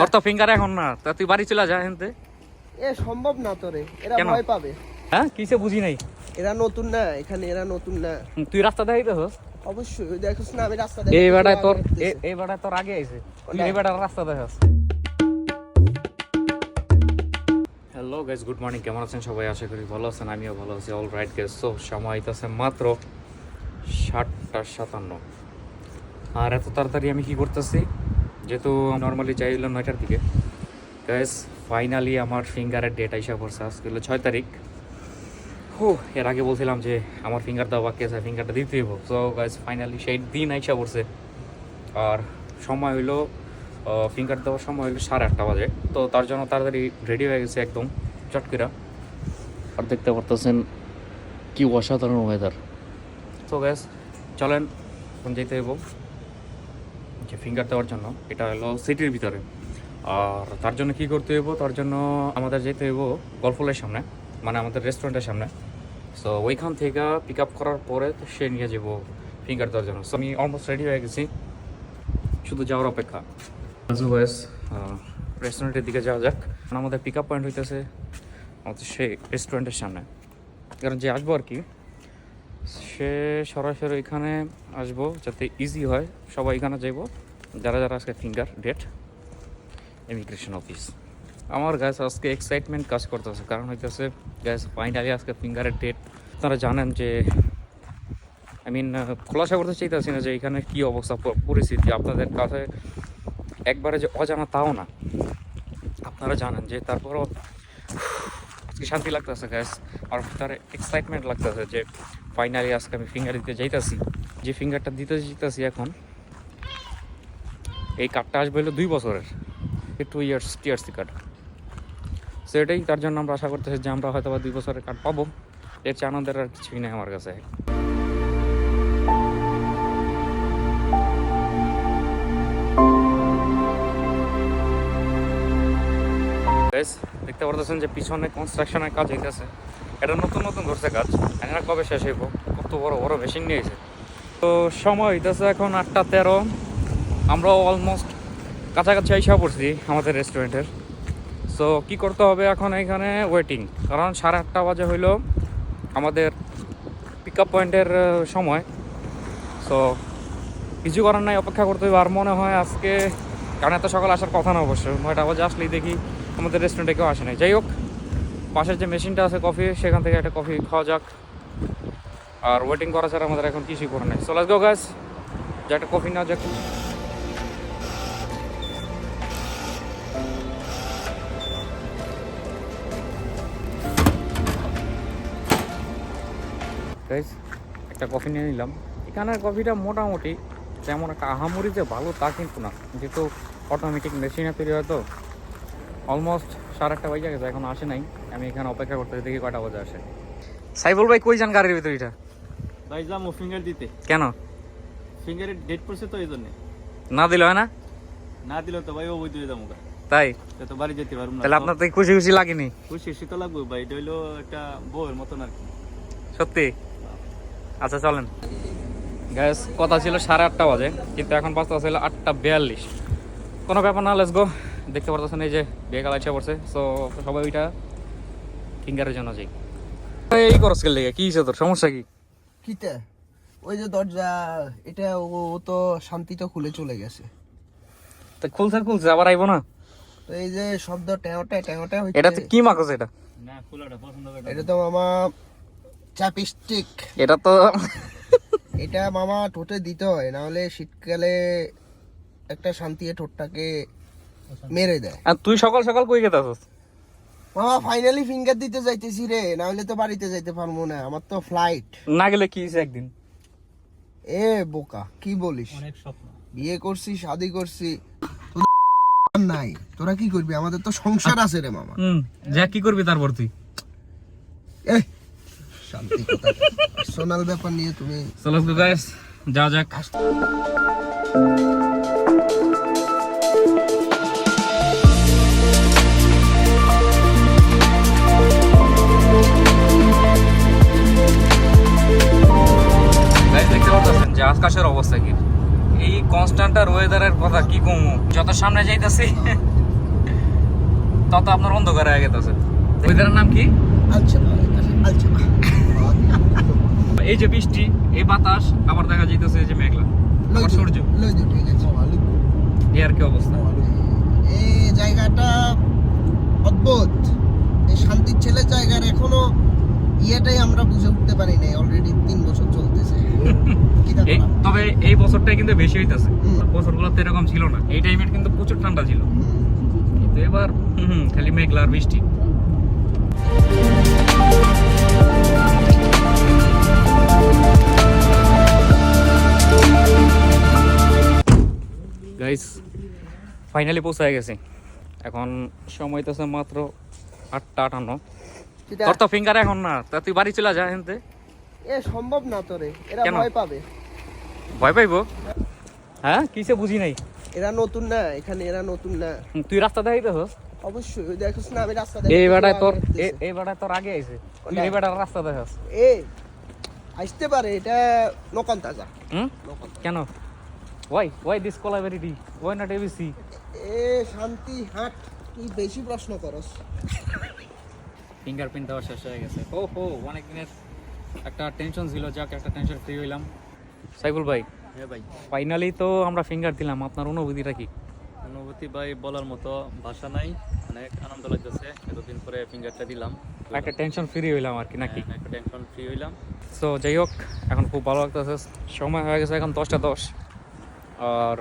তোর তো ফিঙ্গার এখন না তা তুই বাড়ি চলে যা হেনতে এ সম্ভব না তোরে এরা ভয় পাবে। হ্যাঁ কিসে বুঝি নাই? এরা নতুন না এখানে এরা নতুন না। তুই রাস্তা দেখাইতেছস অবশ্যই ওই না আমি রাস্তা এই দেখতেছি, বেড়ায় তোর এই বেড়ায় তোর আগে আইছে। তুই এই বেড়ার রাস্তা দেখাস। হ্যালো গাইস গুড মর্নিং কেমন আছেন সবাই? আশা করি ভালো আছেন আমিও ভালো আছি। অল রাইট গাইস সো সময় হইতাছে মাত্র সাতটা সাতান্ন। আর এত তাড়াতাড়ি আমি কি করতেছি? যেহেতু নর্মালি যাই হলো নয়টার দিকে। গ্যাস ফাইনালি আমার ফিঙ্গারের ডেট আইসা পড়ছে আজকে হলো ছয় তারিখ। হো এর আগে বলছিলাম যে আমার ফিঙ্গার দেওয়া বাকি আছে ফিঙ্গারটা দিতে হইব। সো গ্যাস ফাইনালি সেই দিন আইসা পড়ছে। আর সময় হইল ফিঙ্গার দেওয়ার সময় হইল সাড়ে আটটা বাজে। তো তার জন্য তাড়াতাড়ি রেডি হয়ে গেছে একদম চটকিরা আর দেখতে পারতেছেন কি অসাধারণ ওয়েদার তো গ্যাস চলেন যেতে হইব। যে ফিঙ্গার দেওয়ার জন্য, এটা হলো সিটির ভিতরে। আর তার জন্য কি করতে হইব? তার জন্য আমাদের যেতে হইব গল্ফলের সামনে মানে আমাদের রেস্টুরেন্টের সামনে। সো ওইখান থেকে পিক আপ করার পরে সে নিয়ে যাব ফিঙ্গার দেওয়ার জন্য। সো আমি অলমোস্ট রেডি হয়ে গেছি, শুধু যাওয়ার অপেক্ষা। রেস্টুরেন্টের দিকে যাওয়া যাক। আমাদের পিক আপ পয়েন্ট হইতেছে আমাদের সেই রেস্টুরেন্টের সামনে। কারণ যে আসব আর কি সে সরাসরি এখানে আসব যাতে ইজি হয়। সবাই এখানে যাইব। যারা যারা আজকে ফিঙ্গার ডেট ইমিগ্রেশন অফিস আমার গ্যাস আজকে এক্সাইটমেন্ট কাজ করতেছে। কারণ হইতেছে গ্যাস ফাইনালি আজকে ফিঙ্গারের ডেট আপনারা জানেন যে আই মিন খোলাসা করতে চাইতেছি না যে এখানে কী অবস্থা পরিস্থিতি। আপনাদের কাছে একবারে যে অজানা তাও না। আপনারা জানেন যে তারপরও শান্তি লাগতেছে গ্যাস আর তার এক্সাইটমেন্ট লাগতেছে যে ফাইনালি আজকে আমি ফিঙ্গার দিতে যাইতাছি। যে ফিঙ্গারটা দিতে যেতেছি এখন, এই কার্ডটা আসবে হলো দুই বছরের। টু ইয়ার্স টিআরসি কার্ড সেটাই তার জন্য আমরা আশা করতেছি যে আমরা হয়তো বা দুই বছরের কার্ড পাবো। এর চেয়ে আনন্দের আর কিছুই নেই আমার কাছে। দেখতে পারতেছেন যে পিছনে কনস্ট্রাকশনের কাজ হইতেছে। এটা নতুন নতুন ধরছে কাজ। জানি কবে শেষ হইব, কত বড় বড় মেশিন নিয়েছে তো সময় হইতেছে এখন আটটা তেরো। আমরাও অলমোস্ট কাছাকাছি আইসা পড়ছি আমাদের রেস্টুরেন্টের সো কি করতে হবে এখন এখানে ওয়েটিং কারণ সাড়ে আটটা বাজে হইল আমাদের পিক আপ পয়েন্টের সময়। সো কিছু করার নাই, অপেক্ষা করতে হবে আর মনে হয় আজকে, কারণ এত সকাল আসার কথা না অবশ্য। নয়টা বাজে আসলেই দেখি আমাদের রেস্টুরেন্টে কেউ আসে নাই। যাই হোক পাশের যে মেশিনটা আছে কফি, সেখান থেকে একটা কফি খাওয়া যাক। আর ওয়েটিং করা ছাড়া আমাদের এখন কিছুই করে নেই। চলে লেটস গো গাইস যে একটা কফি নেওয়া যাক। একটা কফি নিয়ে নিলাম। এখানের কফিটা মোটামুটি তেমন একটা আহামরি যে ভালো তা কিন্তু না। যেহেতু অটোমেটিক মেশিনে তৈরি হয় তো অলমোস্ট সাড়ে আটটা বাজে গেছে এখন আসে নাই। আমি এখানে অপেক্ষা করতে দেখি কয়টা বাজে আসে। সাইবুল ভাই কই যান গাড়ির ভিতরে এটা? ভাই যাব ফিঙ্গার দিতে। কেন? ফিঙ্গারের ডেট পড়ছে তো এই জন্য। না দিল হয় না? না দিলে তো ভাই ও বই দিয়ে যাব তাই? তা বাড়ি যেতে পারব না তাহলে আপনার তো খুশি খুশি লাগেনি। খুশি খুশি তো লাগবে ভাই এটা হইল একটা বউয়ের মতন আর কি। সত্যি? আচ্ছা চলেন। গ্যাস কথা ছিল সাড়ে আটটা বাজে কিন্তু এখন বাজতে ছিল আটটা বিয়াল্লিশ। কোনো ব্যাপার না লেস গো দেখতে পারতেছেন এই যে বিয়ে কালা ইচ্ছা পড়ছে সো সবাই ওইটা ফিঙ্গারের জন্য যাই। এই করস গেলে কি হয়েছে তোর সমস্যা কি? কিতে? ওই যে দরজা এটা ও ও তো শান্তি তো খুলে চলে গেছে। তা খুলছে খুলছে আবার আইবো না? তো এই যে শব্দ ট্যাঁটা ট্যাঁটা এটাতে কি মাখছ এটা? না খোলাটা পছন্দ করে এটা তো মামা চাপস্টিক। এটা তো এটা মামা ঠোঁটে দিতে হয় না হলে শীতকালে একটা শান্তি ঠোঁটটাকে মেরে দেয়। আর তুই সকাল সকাল কই গেতাছস মামা ফাইনালি ফিঙ্গার দিতে যাইতেছি রে না হলে তো বাড়িতে যাইতে পারব না আমার তো ফ্লাইট না গেলে কি হয়েছে একদিন? এ বোকা কি বলিস? অনেক স্বপ্ন। বিয়ে করছি শাদি করছি। নাই তোরা কি করবি? আমাদের তো সংসার আছে রে মামা। হুম যা কি করবি তারপর তুই। এ শান্তি কথা। পার্সোনাল ব্যাপার নিয়ে তুমি চলো গাইস যা যাক। আকাশের অবস্থা কি? এই কনস্ট্যান্ট আর ওয়েদারের কথা কি কমু? যত সামনে যাইতাছি তত আপনার অন্ধকার হয়ে গেছে ওয়েদারের নাম কি? এই যে বৃষ্টি এই বাতাস আবার দেখা যাইতেছে এই যে মেঘলা। আবার সূর্য। আর কি অবস্থা? এই জায়গাটা অদ্ভুত। এই শান্তির ছেলে জায়গার এখনও ইয়েটাই আমরা বুঝে উঠতে পারি নাই অলরেডি তিন বছর চলতেছে? তবে এই বছরটাই কিন্তু বেশি হইতেছে। বছরগুলো তো এরকম ছিল না। এই টাইমে কিন্তু প্রচুর ঠান্ডা ছিল। কিন্তু এবার হুম, খালি মেঘলা আর বৃষ্টি। গাইস ফাইনালি পৌঁছায় গেছে। এখন সময় তো মাত্র আটটা আটান্ন? তোর তো ফিঙ্গার এখন না। তা তুই বাড়ি চলে যা হেনতে এ সম্ভব না তোরে। এরা কেন? ভয় পাবে। ভয় পাইবো? হ্যাঁ কিসে বুঝি নাই? এরা নতুন না এখানে এরা নতুন না। তুই রাস্তা দেখাইতেছস অবশ্যই দেখোস না আমি রাস্তা এই বেড়ায় তোর এই বেড়ায় তোর আগে আইছে। তুই? এই বেড়ার রাস্তা দেখাস। এ আসতে পারে এটা নকন তাজা হুম কেন? ওয়াই ওয়াই দিস কোলাবেরিটি ওয়াই নট এবিসি এ শান্তি হাট তুই বেশি প্রশ্ন করস। ফিঙ্গারপ্রিন্ট দেওয়া শেষ হয়ে গেছে। ও হো অনেক দিনের একটা টেনশন ছিল যাক একটা টেনশন ফ্রি হইলাম। সাইফুল ভাই হ্যাঁ ভাই। ফাইনালি তো আমরা ফিঙ্গার দিলাম আপনার অনুভূতিটা কি? অনুভূতি ভাই বলার মতো ভাষা নাই অনেক আনন্দ লাগতেছে এতদিন পরে ফিঙ্গারটা দিলাম। একটা টেনশন ফ্রি হইলাম আর কি নাকি? হ্যাঁ, একটা টেনশন ফ্রি হইলাম। সো যাই হোক এখন খুব ভালো লাগতেছে সময় হয়ে গেছে এখন দশটা দশ। আর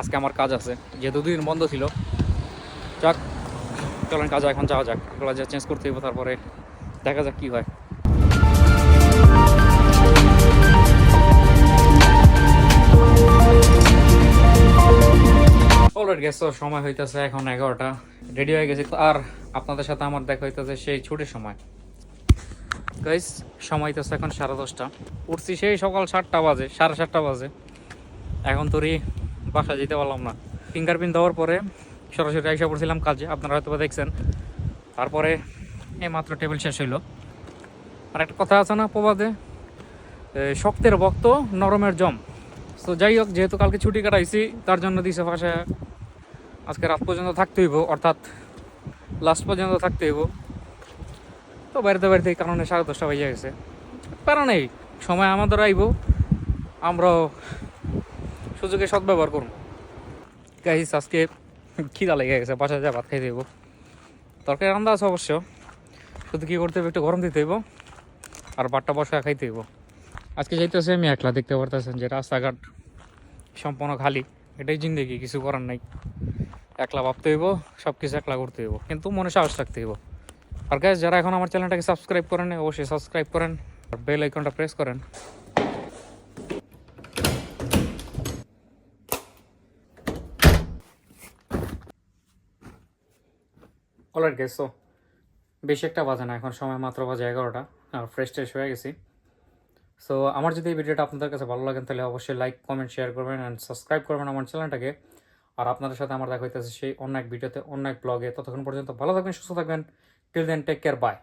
আজকে আমার কাজ আছে যেহেতু দুদিন বন্ধ ছিল। যাক চলেন কাজে এখন যাওয়া যাক যা চেঞ্জ করতে হইব তারপরে দেখা যাক কি হয়। অলরেডি গেছে সময় হইতেছে এখন এগারোটা। রেডি হয়ে গেছি তো? আর আপনাদের সাথে আমার দেখা হইতেছে সেই ছুটির সময়। গাইস সময় তো এখন সাড়ে দশটা। উঠছি সেই সকাল সাতটা বাজে, সাড়ে সাতটা বাজে। এখন তোরই বাসা যেতে পারলাম না। ফিঙ্গারপ্রিন্ট দেওয়ার পরে সরাসরি আইসা পড়ছিলাম কাজে, আপনারা হয়তো দেখছেন। তারপরে এই মাত্র টেবিল শেষ হইল। আর একটা কথা আছে না প্রবাদে? শক্তের ভক্ত নরমের জম। তো যাই হোক যেহেতু কালকে ছুটি কাটাইছি, তার জন্য দিছে বাসায় আজকে রাত পর্যন্ত থাকতে হইব, অর্থাৎ লাস্ট পর্যন্ত থাকতে হইব। তো বাড়িতে বাড়িতে এই কারণে সাড়ে দশটা বাজে গেছে। প্যারা নেই, সময় আমাদের আইব, আমরাও সুযোগে সদ্ব্যবহার করব। গাইস আজকে খিদা লেগে গেছে, বাসায় যা ভাত খাইতে হইব। তরকারি রান্না আছে অবশ্য, শুধু কী করতে হবে একটু গরম দিতে হইব, আর বাট্টা বসা খাইতে হইব। আজকে যাইতেছে আমি একলা দেখতে পারতেছেন যে রাস্তাঘাট সম্পূর্ণ খালি। এটাই জিন্দগি, কিছু করার নাই। একলা ভাবতে হইব সব কিছু একলা করতে হইব। কিন্তু মনে সাহস রাখতে হইব। আর গাইজ যারা এখন আমার চ্যানেলটাকে সাবস্ক্রাইব করেন অবশ্যই সাবস্ক্রাইব করেন, আর বেল আইকনটা প্রেস করেন। অলরেড গেছ বেশি একটা বাজে না, এখন সময় মাত্র বাজে এগারোটা, আর ফ্রেশ ট্রেশ হয়ে গেছি। সো আমার যদি এই ভিডিওটা আপনাদের কাছে ভালো লাগেন তাহলে অবশ্যই লাইক কমেন্ট শেয়ার করবেন অ্যান্ড সাবস্ক্রাইব করবেন আমার চ্যানেলটাকে আর আপনাদের সাথে আমার দেখা হইতেছে সেই অন্য এক ভিডিওতে, অন্য এক ব্লগে ততক্ষণ পর্যন্ত ভালো থাকবেন, সুস্থ থাকবেন। Till then take care bye